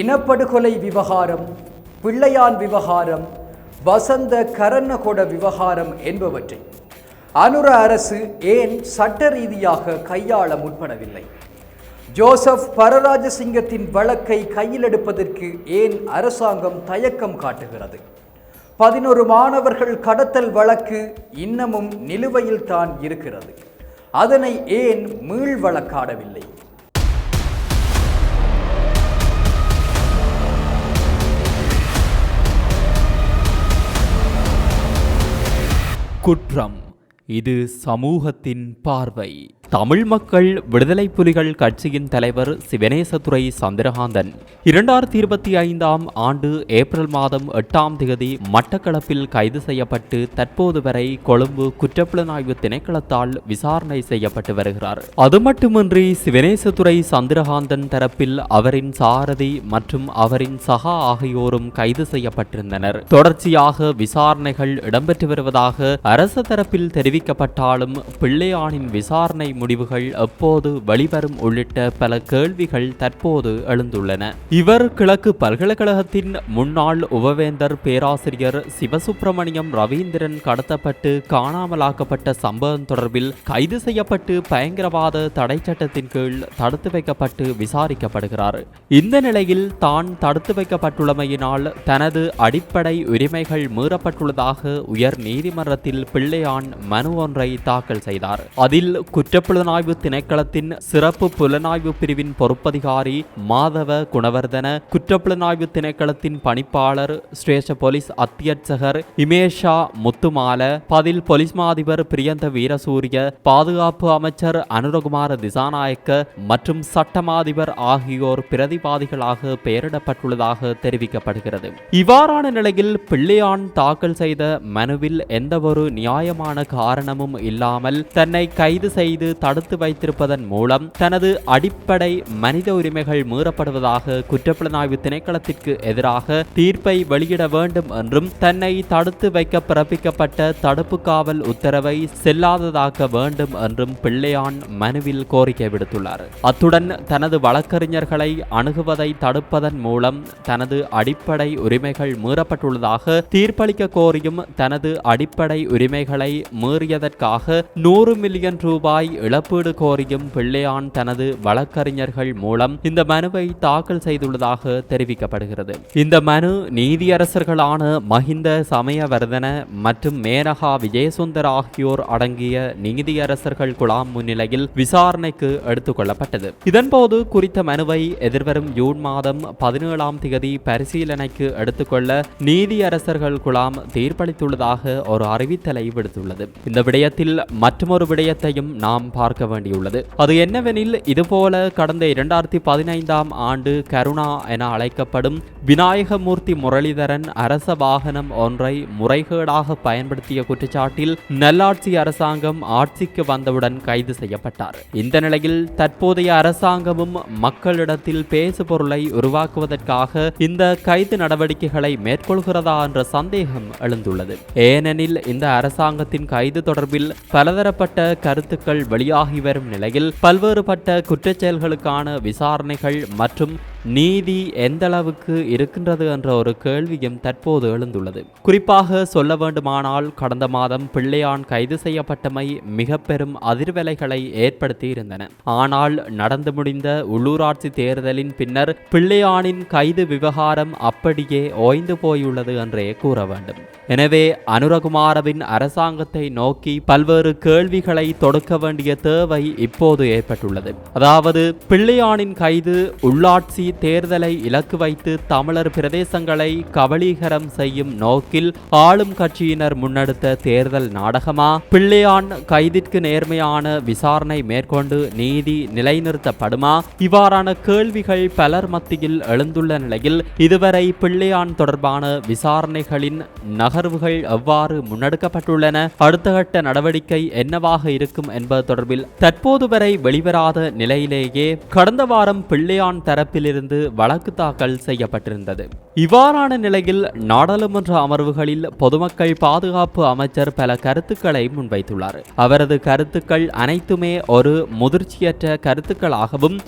இனப்படுகொலை விவகாரம் பிள்ளையான் விவகாரம் வசந்த கரணகொட விவகாரம் என்பவற்றை அனுர அரசு ஏன் சட்ட ரீதியாக கையாள முற்படவில்லை? ஜோசப் பரராஜசிங்கத்தின் வழக்கை கையில் எடுப்பதற்கு ஏன் அரசாங்கம் தயக்கம் காட்டுகிறது? பதினொரு மாணவர்கள் கடத்தல் வழக்கு இன்னமும் நிலுவையில் தான் இருக்கிறது. அதனை ஏன் மீள் வழக்காடவில்லை குற்றம். இது சமூகத்தின் பார்வை. தமிழ் மக்கள் விடுதலை புலிகள் கட்சியின் தலைவர் சிவனேசதுரை சந்திரகாந்தன். இரண்டாயிரத்தி இருபத்தி ஐந்தாம் ஆண்டு ஏப்ரல் மாதம் எட்டாம் தேதி மட்டக்களப்பில் கைது செய்யப்பட்டு தற்போது வரை கொழும்பு குற்றப்புலனாய்வு திணைக்களத்தால் விசாரணை செய்யப்பட்டு வருகிறார். அது மட்டுமின்றி சிவனேசதுரை சந்திரகாந்தன் தரப்பில் அவரின் சாரதி மற்றும் அவரின் சகா ஆகியோரும் கைது செய்யப்பட்டிருந்தனர். தொடர்ச்சியாக விசாரணைகள் இடம்பெற்று வருவதாக அரசு தரப்பில் தெரிவிக்கப்பட்டாலும் பிள்ளையானின் விசாரணை முடிவுகள் எப்போது வெளிவரும் உள்ளிட்ட பல கேள்விகள் தற்போது எழுந்துள்ளன. இவர் கிழக்கு பல்கலைக்கழகத்தின் முன்னாள் உபவேந்தர் பேராசிரியர் சிவசுப்பிரமணியம் ரவீந்திரன் கடத்தப்பட்டு காணாமலாக்கப்பட்ட சம்பவம் தொடர்பில் கைது செய்யப்பட்டு பயங்கரவாத தடை சட்டத்தின் கீழ் தடுத்து வைக்கப்பட்டு விசாரிக்கப்படுகிறார். இந்த நிலையில் தான் தடுத்து வைக்கப்பட்டுள்ளமையினால் தனது அடிப்படை உரிமைகள் மீறப்பட்டுள்ளதாக உயர் நீதிமன்றத்தில் பிள்ளையான் மனு ஒன்றை தாக்கல் செய்தார். அதில் புலனாய்வு திணைக்களத்தின் சிறப்பு புலனாய்வு பிரிவின் பொறுப்பதிகாரி மாதவ குணவர்தன குற்றப்புலனாய்வு திணைக்களத்தின் பணிப்பாளர் சிரேஷ போலீஸ் அத்தியட்சகர் இமேஷா முத்துமால பதில் போலீஸ் மாதிபர் பிரியந்த வீரசூரிய பாதுகாப்பு அமைச்சர் அனுரகுமார திசாநாயக்க மற்றும் சட்டமாதிபர் ஆகியோர் பிரதிவாதிகளாக பெயரிடப்பட்டுள்ளதாக தெரிவிக்கப்படுகிறது. இவ்வாறான நிலையில் பிள்ளையான் தாக்கல் செய்த மனுவில் எந்தவொரு நியாயமான காரணமும் இல்லாமல் தன்னை கைது செய்து தடுத்து வைத்திருப்பதன் மூலம் தனது அடிப்படை மனித உரிமைகள் மீறப்படுவதாக குற்றப்புலனாய்வு திணைக்களத்திற்கு எதிராக தீர்ப்பை வெளியிட வேண்டும் என்றும் தன்னை தடுத்து வைக்க பிறப்பிக்கப்பட்ட தடுப்பு காவல் உத்தரவை செல்லாததாக்க வேண்டும் என்றும் பிள்ளையான் மனுவில் கோரிக்கை விடுத்துள்ளார். அத்துடன் தனது வழக்கறிஞர்களை அணுகுவதை தடுப்பதன் மூலம் தனது அடிப்படை உரிமைகள் மீறப்பட்டுள்ளதாக தீர்ப்பளிக்க கோரியும் தனது அடிப்படை உரிமைகளை மீறியதற்காக நூறு மில்லியன் ரூபாய் இழப்பீடு கோரியும் பிள்ளையான் தனது வழக்கறிஞர்கள் மூலம் இந்த மனுவை தாக்கல் செய்துள்ளதாக தெரிவிக்கப்படுகிறது. இந்த மனு நீதியரசர்களான மஹிந்த சமயவர்தன மற்றும் மேனகா விஜயசுந்தர் ஆகியோர் அடங்கிய நீதியரசர்கள் குழாம் முன்னிலையில் விசாரணைக்கு எடுத்துக் கொள்ளப்பட்டது இதன்போது குறித்த மனுவை எதிர்வரும் ஜூன் மாதம் பதினேழாம் தேதி பரிசீலனைக்கு எடுத்துக்கொள்ள நீதியரசர்கள் குழாம் தீர்ப்பளித்துள்ளதாக ஒரு அறிவித்தலை விடுத்துள்ளது. இந்த விடயத்தில் மற்றொரு விடயத்தையும் நாம் பார்க்க வேண்டியுள்ளது. அது என்னவெனில் இதுபோல கடந்த இரண்டாயிரத்தி பதினைந்தாம் ஆண்டு கருணா என அழைக்கப்படும் விநாயகமூர்த்தி முரளிதரன் அரச வாகனம் ஒன்றை முறைகேடாக பயன்படுத்திய குற்றச்சாட்டில் நல்லாட்சி அரசாங்கம் ஆட்சிக்கு வந்தவுடன் கைது செய்யப்பட்டார். இந்த நிலையில் தற்போதைய அரசாங்கமும் மக்களிடத்தில் பேசு பொருளை உருவாக்குவதற்காக இந்த கைது நடவடிக்கைகளை மேற்கொள்கிறதா என்ற சந்தேகம் எழுந்துள்ளது. ஏனெனில் இந்த அரசாங்கத்தின் கைது தொடர்பில் பலதரப்பட்ட கருத்துக்கள் வெளி வெளியாகி வரும் நிலையில் பல்வேறுபட்ட குற்றச்செயல்களுக்கான விசாரணைகள் மற்றும் நீதி எந்த அளவுக்கு இருக்கின்றது என்ற ஒரு கேள்வியும் தற்போது எழுந்துள்ளது. குறிப்பாக சொல்ல வேண்டுமானால் கடந்த மாதம் பிள்ளையான் கைது செய்யப்பட்டமை மிக பெரும் அதிர்வலைகளை ஏற்படுத்தி இருந்தன ஆனால் நடந்து முடிந்த உள்ளூராட்சி தேர்தலின் பின்னர் பிள்ளையானின் கைது விவகாரம் அப்படியே ஓய்ந்து போயுள்ளது என்றே கூற வேண்டும். எனவே அனுரகுமாரவின் அரசாங்கத்தை நோக்கி பல்வேறு கேள்விகளை தொடுக்க வேண்டிய தேவை இப்போது ஏற்பட்டுள்ளது. அதாவது பிள்ளையானின் கைது உள்ளாட்சி தேர்தலை இலக்கு வைத்து தமிழர் பிரதேசங்களை கபலீகரம் செய்யும் நோக்கில் ஆளும் கட்சியினர் முன்னெடுத்த தேர்தல் நாடகமா? பிள்ளையான் கைதிற்கு நேர்மையான விசாரணை மேற்கொண்டு நீதி நிலைநிறுத்தப்படுமா? இவ்வாறான கேள்விகள் பலர் மத்தியில் எழுந்துள்ள நிலையில் இதுவரை பிள்ளையான் தொடர்பான விசாரணைகளின் நகர்வுகள் எவ்வாறு முன்னெடுக்கப்பட்டுள்ளன? அடுத்த கட்ட நடவடிக்கை என்னவாக இருக்கும் என்பது தொடர்பில் தற்போது வரை வெளிவராத நிலையிலேயே கடந்த வாரம் பிள்ளையான் தரப்பிலிருந்து வழக்கு தாக்கல் செய்யப்பட்டிருந்தது. இவ்வாறான நிலையில் நாடாளுமன்ற அமர்வுகளில் பொதுமக்கள் பாதுகாப்பு அமைச்சர் பல கருத்துக்களை முன்வைத்துள்ளார். அவரது கருத்துக்கள் அனைத்துமே ஒரு முதிர்ச்சியற்ற கருத்துக்களாகவும்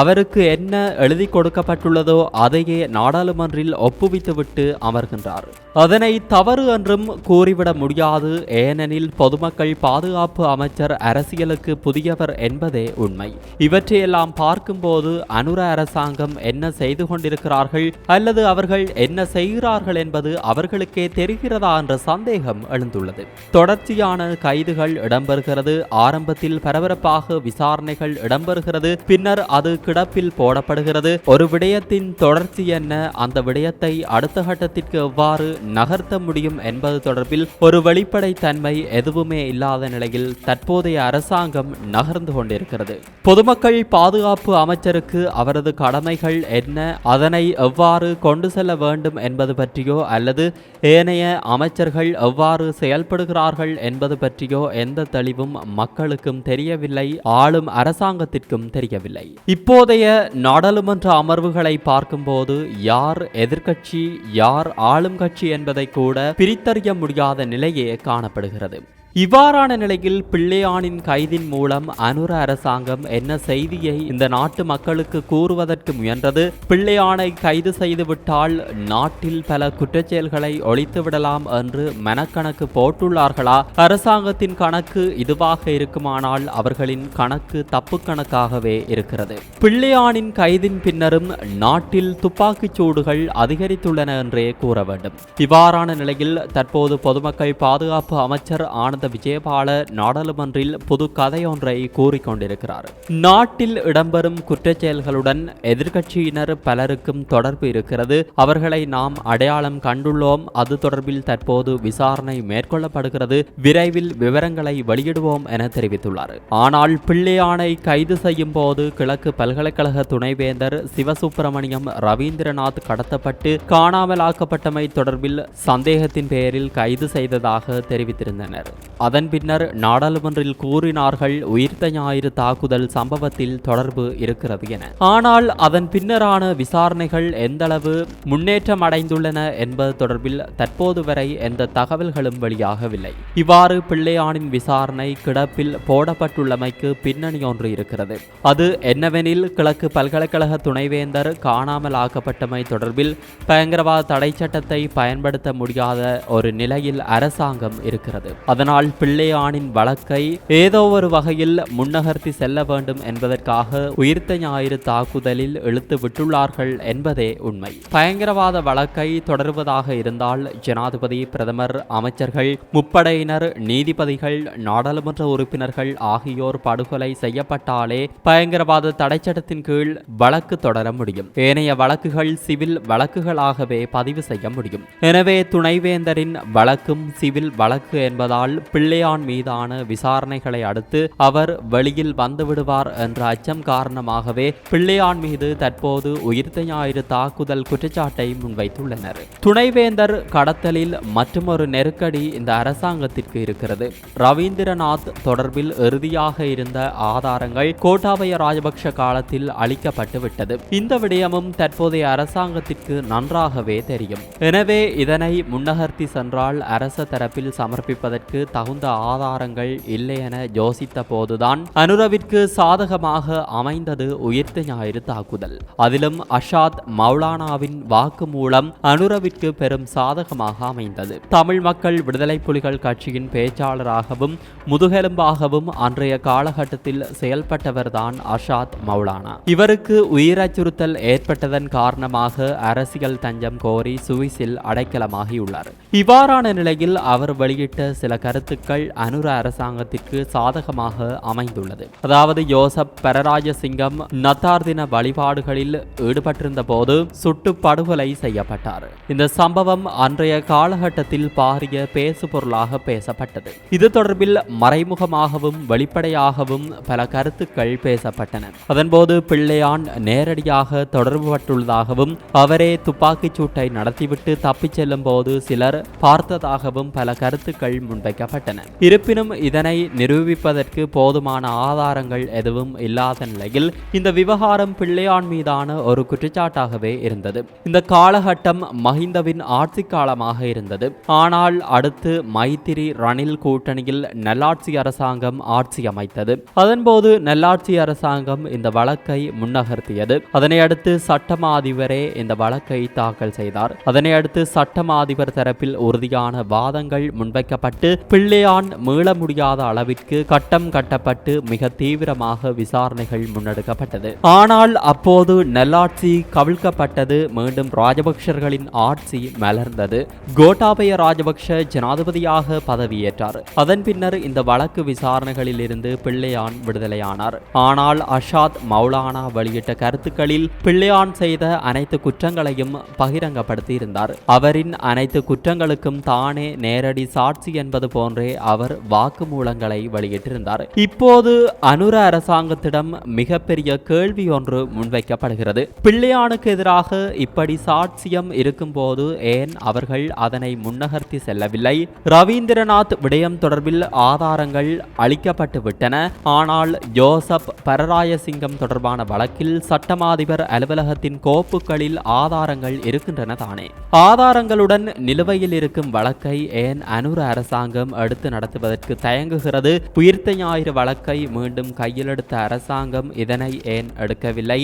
அவருக்கு என்ன எழுதி கொடுக்கப்பட்டுள்ளதோ அதையே நாடாளுமன்றில் ஒப்புவித்துவிட்டு அமர்கின்றார். அதனை தவறு என்றும் கூறிவிட முடியாது ஏனெனில் பொதுமக்கள் பாதுகாப்பு அமைச்சர் அரசியலுக்கு புதியவர் என்பதே உண்மை. இவற்றையெல்லாம் பார்க்கும்போது அனுர அரசாங்கம் என்ன செய்து கொண்டிருக்கிறார்கள் அல்லது அவர்கள் என்ன செய்கிறார்கள் என்பது அவர்களுக்கே தெரிகிறதா என்ற சந்தேகம் எழுந்துள்ளது. தொடர்ச்சியான கைதுகள் இடம்பெறுகிறது ஆரம்பத்தில் பரபரப்பாக விசாரணைகள் இடம்பெறுகிறது பின்னர் அது கிடப்பில் போடப்படுகிறது. ஒரு விடயத்தின் தொடர்ச்சி என்ன? அந்த விடயத்தை அடுத்த கட்டத்திற்கு எவ்வாறு நகர்த்த முடியும் என்பது தொடர்பில் ஒரு வெளிப்படை தன்மை எதுவுமே இல்லாத நிலையில் தற்போதைய அரசாங்கம் நகர்ந்து கொண்டிருக்கிறது. பொதுமக்கள் பாதுகாப்பு அமைச்சருக்கு அவரது கடமைகள் என்ன? அதனை எவ்வாறு கொண்டு செல்ல வேண்டும் என்பது பற்றியோ அல்லது ஏனைய அமைச்சர்கள் எவ்வாறு செயல்படுகிறார்கள் என்பது பற்றியோ எந்த தெளிவும் மக்களுக்கும் தெரியவில்லை ஆளும் அரசாங்கத்திற்கும் தெரியவில்லை. இப்போதைய நாடாளுமன்ற அமர்வுகளை பார்க்கும்போது யார் எதிர்க்கட்சி யார் ஆளும் கட்சி என்பதை கூட பிரித்தறிய முடியாத நிலையே காணப்படுகிறது. இவ்வாறான நிலையில் பிள்ளையானின் கைதின் மூலம் அனுர அரசாங்கம் என்ன செய்தியை இந்த நாட்டு மக்களுக்கு கூறுவதற்கு முயன்றது? பிள்ளையானை கைது செய்துவிட்டால் நாட்டில் பல குற்றச்செயல்களை ஒழித்து விடலாம் என்று மனக்கணக்கு போட்டுள்ளார்களா? அரசாங்கத்தின் கணக்கு இதுவாக இருக்குமானால் அவர்களின் கணக்கு தப்பு கணக்காகவே இருக்கிறது. பிள்ளையானின் கைதின் பின்னரும் நாட்டில் துப்பாக்கிச் சூடுகள் அதிகரித்துள்ளன என்றே கூற வேண்டும். இவ்வாறான நிலையில் தற்போது பொதுமக்கள் பாதுகாப்பு அமைச்சர் ஆனந்த் விஜயபால நாடாளுமன்றில் புது கதையொன்றை கூறிக்கொண்டிருக்கிறார். நாட்டில் இடம்பெறும் குற்றச்செயல்களுடன் எதிர்கட்சியினர் பலருக்கும் தொடர்பு இருக்கிறது. அவர்களை நாம் அடையாளம் கண்டுள்ளோம். அது தொடர்பில் தற்போது விசாரணை மேற்கொள்ளப்படுகிறது. விரைவில் விவரங்களை வெளியிடுவோம் என தெரிவித்துள்ளார். ஆனால் பிள்ளையானை கைது செய்யும் போது கிழக்கு பல்கலைக்கழக துணைவேந்தர் சிவசுப்பிரமணியம் ரவீந்திரநாத் கடத்தப்பட்டு காணாமலாக்கப்பட்டமை தொடர்பில் சந்தேகத்தின் பெயரில் கைது செய்ததாக தெரிவித்திருந்தனர். அதன் பின்னர் நாடாளுமன்றில் கூறினார்கள் உயிர்த்த ஞாயிறு தாக்குதல் சம்பவத்தில் தொடர்பு இருக்கிறது என. ஆனால் அதன் பின்னரான விசாரணைகள் எந்தளவு முன்னேற்றம் அடைந்துள்ளன என்பது தொடர்பில் தற்போது வரை எந்த தகவல்களும் வெளியாகவில்லை. இவ்வாறு பிள்ளையானின் விசாரணை கிடப்பில் போடப்பட்டுள்ளமைக்கு பின்னணி ஒன்று இருக்கிறது. அது என்னவெனில் கிழக்கு பல்கலைக்கழக துணைவேந்தர் காணாமல் ஆக்கப்பட்டமை தொடர்பில் பயங்கரவாத தடை சட்டத்தை பயன்படுத்த முடியாத ஒரு நிலையில் அரசாங்கம் இருக்கிறது. அதனால் பிள்ளையானின் வழக்கை ஏதோ ஒரு வகையில் முன்னகர்த்தி செல்ல வேண்டும் என்பதற்காக உயிர்த்த ஞாயிறு தாக்குதலில் இழுத்து விட்டுள்ளார்கள் என்பதே உண்மை. பயங்கரவாத வழக்கை தொடர்வதாக இருந்தால் ஜனாதிபதி பிரதமர் அமைச்சர்கள் முப்படையினர் நீதிபதிகள் நாடாளுமன்ற உறுப்பினர்கள் ஆகியோர் படுகொலை செய்யப்பட்டாலே பயங்கரவாத தடைச்சட்டத்தின் கீழ் வழக்கு தொடர முடியும். ஏனைய வழக்குகள் சிவில் வழக்குகளாகவே பதிவு செய்ய முடியும். எனவே துணைவேந்தரின் வழக்கும் சிவில் வழக்கு என்பதால் பிள்ளையான் மீதான விசாரணைகளை அடுத்து அவர் வெளியில் வந்துவிடுவார் என்ற அச்சம் காரணமாகவே பிள்ளையான் மீது தற்போது உயிர்த்த ஞாயிறு தாக்குதல் குற்றச்சாட்டை முன்வைத்துள்ளனர். துணைவேந்தர் கடத்தலில் மற்றொரு நெருக்கடி இந்த அரசாங்கத்திற்கு இருக்கிறது. ரவீந்திரநாத் தொடர்பில் இறுதியாக இருந்த ஆதாரங்கள் கோட்டாபய ராஜபக்ஷ காலத்தில் அளிக்கப்பட்டுவிட்டது. இந்த விடயமும் தற்போதைய அரசாங்கத்திற்கு நன்றாகவே தெரியும். எனவே இதனை முன்னகர்த்தி சென்றால் அரச தரப்பில் சமர்ப்பிப்பதற்கு தகுந்த ஆதாரங்கள் இல்லை என யோசித்த போதுதான் அனுரவிற்கு சாதகமாக அமைந்தது உயிர்த்த ஞாயிறு தாக்குதல். அதிலும் அஷாத் மௌலானாவின் வாக்கு மூலம் அனுரவிற்கு பெரும் சாதகமாக அமைந்தது. தமிழ் மக்கள் விடுதலை புலிகள் கட்சியின் பேச்சாளராகவும் முதுகெலும்பாகவும் அன்றைய காலகட்டத்தில் செயல்பட்டவர்தான் அஷாத் மௌலானா. இவருக்கு உயிர் அச்சுறுத்தல் ஏற்பட்டதன் காரணமாக அரசியல் தஞ்சம் கோரி சுவிஸில் அடைக்கலமாகியுள்ளார். இவ்வாறான நிலையில் அவர் வெளியிட்ட சில கருத்து கருத்துக்கள் அனுர அரசாங்கத்திற்கு சாதகமாக அமைந்துள்ளது. அதாவது யோசப் பரராஜசிங்கம் நத்தார் தின வழிபாடுகளில் ஈடுபட்டிருந்த போது சுட்டு படுகொலை செய்யப்பட்டார். இந்த சம்பவம் அன்றைய காலகட்டத்தில் பாரிய பேசு பொருளாக பேசப்பட்டது. இது தொடர்பில் மறைமுகமாகவும் வெளிப்படையாகவும் பல கருத்துக்கள் பேசப்பட்டன. அதன்போது பிள்ளையான் நேரடியாக தொடர்புபட்டுள்ளதாகவும் அவரே துப்பாக்கிச் சூட்டை நடத்திவிட்டு தப்பிச் செல்லும் போது சிலர் பார்த்ததாகவும் பல கருத்துக்கள் முன்வைக்கப்பட்டன. முன்வைக்கப்பட்டன இருப்பினும் இதனை நிரூபிப்பதற்கு போதுமான ஆதாரங்கள் எதுவும் இல்லாத நிலையில் இந்த விவகாரம் பிள்ளையான் மீதான ஒரு குற்றச்சாட்டாகவே இருந்தது. இந்த காலகட்டம் மஹிந்தவின் ஆட்சி காலமாக இருந்தது. ஆனால் அடுத்து மைத்திரி ரணில் கூட்டணியில் நல்லாட்சி அரசாங்கம் ஆட்சி அமைத்தது. அதன்போது நல்லாட்சி அரசாங்கம் இந்த வழக்கை முன்னகர்த்தியது. அதனை அடுத்து சட்டமா அதிபரே இந்த வழக்கை தாக்கல் செய்தார். அதனை அடுத்து சட்டமா அதிபர் தரப்பில் உறுதியான வாதங்கள் முன்வைக்கப்பட்டு பிள்ளை பிள்ளையான் மீள முடியாத அளவிற்கு கட்டம் கட்டப்பட்டு மிக தீவிரமாக விசாரணைகள் முன்னெடுக்கப்பட்டது. ஆனால் அப்போது நல்லாட்சி கவிழ்க்கப்பட்டது. மீண்டும் ராஜபக்ஷர்களின் ஆட்சி மலர்ந்தது. கோட்டாபய ராஜபக்ஷ ஜனாதிபதியாக பதவியேற்றார். அதன் பின்னர் இந்த வழக்கு விசாரணைகளில் இருந்து பிள்ளையான் விடுதலையானார். ஆனால் அஷாத் மௌலானா வெளியிட்ட கருத்துக்களில் பிள்ளையான் செய்த அனைத்து குற்றங்களையும் பகிரங்கப்படுத்தியிருந்தார். அவரின் அனைத்து குற்றங்களுக்கும் தானே நேரடி சாட்சி என்பது போன்ற என்று அவர் வாக்குமூலங்களை வெளியிட்டிருந்தார். இப்போது அனுர அரசாங்கத்திடம் மிகப்பெரிய கேள்வி ஒன்று முன்வைக்கப்படுகிறது. பிள்ளையானுக்கு எதிராக இப்படி சாட்சியம் இருக்கும்போது ஏன் அவர்கள் அதனை முன்னகர்த்தி செல்லவில்லை? ரவீந்திரநாத் விடயம் தொடர்பில் ஆதாரங்கள் அளிக்கப்பட்டு விட்டன. ஆனால் ஜோசப் பரராயசிங்கம் தொடர்பான வழக்கில் சட்டமாதிபர் அலுவலகத்தின் கோப்புகளில் ஆதாரங்கள் இருக்கின்றன தானே. ஆதாரங்களுடன் நிலுவையில் இருக்கும் வழக்கை ஏன் அனுர அரசாங்கம் எடுத்து நடத்துவதற்கு தயங்குகிறது. உயிர்த்த ஞாயிறு வழக்கை மீண்டும் கையில் எடுத்த அரசாங்கம் இதனை ஏன் எடுக்கவில்லை?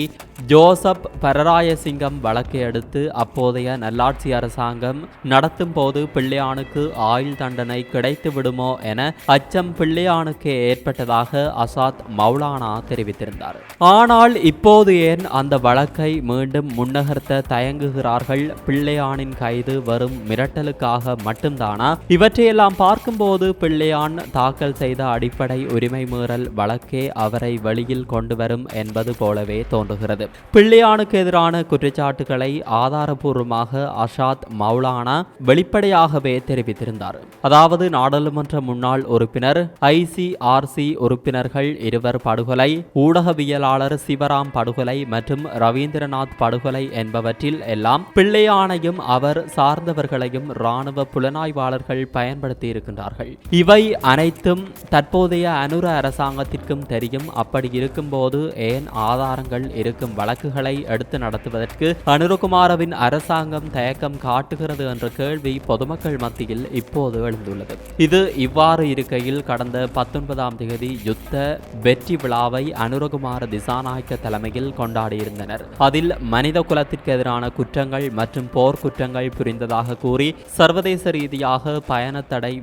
ஜோசப் பரராயசிங்கம் வழக்கை எடுத்து அப்போதைய நல்லாட்சி அரசாங்கம் நடத்தும் போது பிள்ளையானுக்கு ஆயுள் தண்டனை கிடைத்து விடுமோ என அச்சம் பிள்ளையானுக்கு ஏற்பட்டதாக அசாத் மௌலானா தெரிவித்திருந்தார். ஆனால் இப்போது ஏன் அந்த வழக்கை மீண்டும் முன்னகர்த்த தயங்குகிறார்கள்? பிள்ளையானின் கைது வரும் மிரட்டலுக்காக மட்டும்தானா? இவற்றையெல்லாம் பார்க்கும்போது பிள்ளையான் தாக்கல் செய்த அடிப்படை உரிமை மீறல் வழக்கே அவரை வெளியில் கொண்டு வரும் என்பது போலவே தோன்றுகிறது. பிள்ளையானுக்கு எதிரான குற்றச்சாட்டுகளை ஆதாரபூர்வமாக அஷாத் மௌலானா வெளிப்படையாகவே தெரிவித்திருந்தார். அதாவது நாடாளுமன்ற முன்னாள் உறுப்பினர் ஐசிஆர்சி உறுப்பினர்கள் இருவர் படுகொலை ஊடகவியலாளர் சிவராம் படுகொலை மற்றும் ரவீந்திரநாத் படுகொலை என்பவற்றில் எல்லாம் பிள்ளையானையும் அவர் சார்ந்தவர்களையும் இராணுவ புலனாய்வாளர்கள் பயன்படுத்தி இருக்கின்றார்கள் இவை அனைத்தும் தற்போதைய அனுர அரசாங்கத்திற்கும் தெரியும். அப்படி இருக்கும்போது ஏன் ஆதாரங்கள் இருக்கும் வழக்குகளை எடுத்து நடத்துவதற்கு அனுரகுமாரவின் அரசாங்கம் தயக்கம் காட்டுகிறது என்ற கேள்வி பொதுமக்கள் மத்தியில் இப்போது எழுந்துள்ளது. இது இவ்வாறு இருக்கையில் கடந்த பத்தொன்பதாம் தேதி யுத்த வெற்றி விழாவை அனுரகுமார திசாநாயக்க தலைமையில் கொண்டாடியிருந்தனர். அதில் மனித குலத்திற்கு எதிரான குற்றங்கள் மற்றும் போர்க்குற்றங்கள் புரிந்ததாக கூறி சர்வதேச ரீதியாக பயண தடை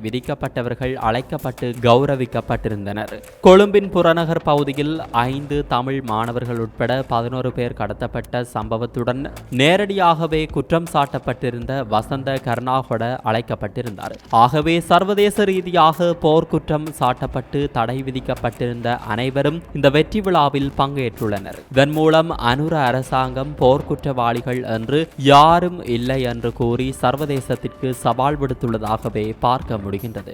விதிக்கப்பட்டவர்கள் அழைக்கப்பட்டு கௌரவிக்கப்பட்டிருந்தனர். கொழும்பின் புறநகர் பகுதியில் ஐந்து தமிழ் மாணவர்கள் உட்பட பதினோரு பேர் கடத்தப்பட்ட சம்பவத்துடன் நேரடியாகவே குற்றம் சாட்டப்பட்டிருந்த வசந்த கர்ணாகொட அழைக்கப்பட்டிருந்தார். ஆகவே சர்வதேச ரீதியாக போர்க்குற்றம் சாட்டப்பட்டு தடை விதிக்கப்பட்டிருந்த அனைவரும் இந்த வெற்றி விழாவில் பங்கேற்றுள்ளனர். இதன் மூலம் அனுர அரசாங்கம் போர்க்குற்றவாளிகள் என்று யாரும் இல்லை என்று கூறி சர்வதேசத்திற்கு சவால் விடுத்துள்ளதாகவே பார்க்க முடிகின்றது.